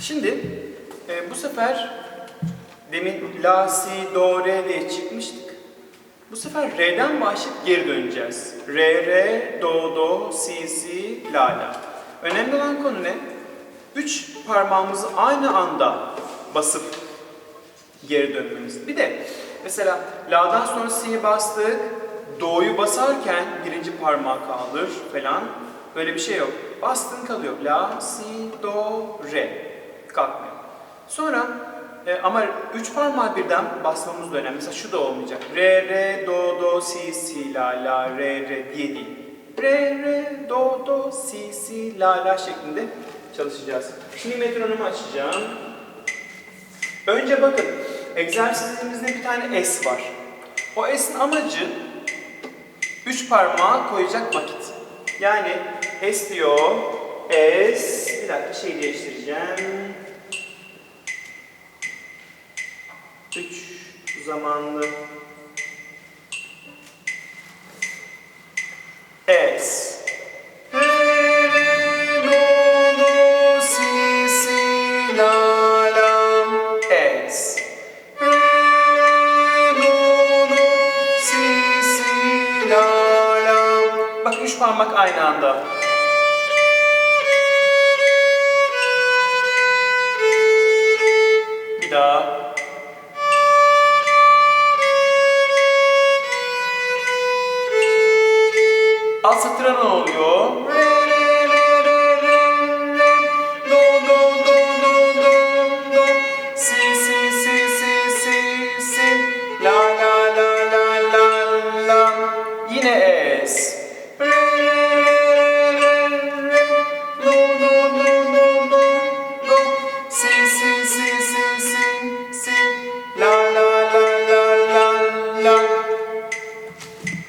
Şimdi e, bu sefer demin la, si, do, re diye çıkmıştık. Bu sefer re'den başlayıp geri döneceğiz. Re, re, do, do, si, si, la, la. Önemli olan konu ne? Üç parmağımızı aynı anda basıp geri dönmemiz. Bir de mesela la'dan sonra si'yi bastık, do'yu basarken birinci parmağı kaldır falan. Böyle bir şey yok. Bastın kalıyor. La, si, do, re. Kalkmıyor. Sonra e, ama üç parmağı birden basmamız da önemli. Mesela şu da olmayacak. Re, re, do, do, si, si, la, la, re, re diye değil. Re, re, do, do, si, si, la, la şeklinde çalışacağız. Şimdi metronomu açacağım. Önce bakın, egzersizimizde bir tane S var. O S'in amacı üç parmağı koyacak vakit. Yani S diyor, es, bir dakika şey değiştireceğim. 3 zamanlı es. parmak aynı anda. sonra ne oluyor?